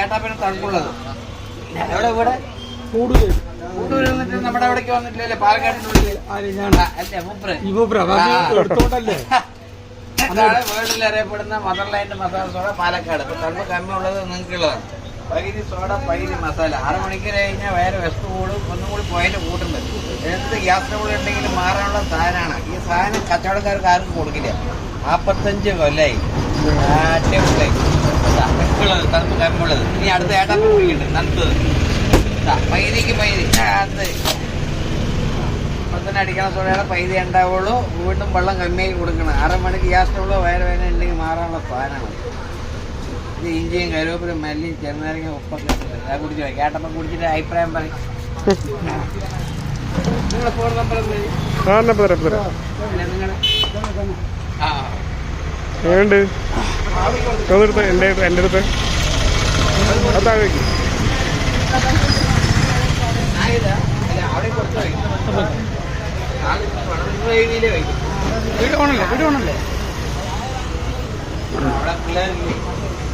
ഏട്ടാപ്പിന് തണുപ്പുള്ളത്. എവിടെ ഇവിടെ? കൂടുതൽ. നമ്മുടെ അവിടേക്ക് വന്നിട്ടില്ലല്ലേ? പാലക്കാടിനുള്ളിൽ വേൾഡിൽ അറിയപ്പെടുന്ന മദർലാൻഡ് മസാല സോഡ പാലക്കാട്. തണുപ്പ് കമ്മിയുള്ളത് നിങ്ങൾക്കുള്ളതാണ്. പകുതി സോഡ പകുതി മസാല ആറ് മണിക്കൂർ കഴിഞ്ഞാൽ വേറെ വിശപ്പ് കൂടും. ഒന്നും കൂടി പോയിന്റ് കൂട്ടുന്നത്. എന്ത് ഗ്യാസ് ട്രബിൾ ഉണ്ടെങ്കിലും മാറാനുള്ള സാധനമാണ്. ഈ സാധനം കച്ചവടക്കാർക്ക് ആർക്കും കൊടുക്കില്ല. നാൽപ്പത്തഞ്ച് കൊല്ലായി. മിക്കുള്ളത് തണുപ്പ് കമ്മിയുള്ളത് ഇനി അടുത്ത ഏട്ടാ കുടിക്കുന്നുണ്ട് തണുത്തത് പൈതിക്ക് പൈതി. ആ, അത്. ഇപ്പത്തന്നെ അടിക്കണ സോഡയുടെ പൈതി ഉണ്ടാവുള്ളൂ. വീണ്ടും വെള്ളം കമ്മിയായി കൊടുക്കണം. അര മണിക്ക് ഗ്യാസ് സ്റ്റൗളോ വയറ് വേദന ഉണ്ടെങ്കിൽ മാറാനുള്ള സാധനമാണ്. ഇത് ഇഞ്ചിയും കരുവേപ്പിലും മല്ലിയും ചെറുനാരങ്ങ ഉപ്പൊക്കെ അത് കുടിച്ചു കേട്ടപ്പം കുടിച്ചിട്ട് അഭിപ്രായം പറയും. നിങ്ങളെ ഫോൺ നമ്പർ നിങ്ങളെ. അവിടെ കൊടുത്തു എന്റെ എന്റെ അടുത്ത്. അതാഴേക്ക് വീട് ഓണല്ലേ? വീട് ഓണല്ലേ? അവിടെ പിള്ളേരില്ലേ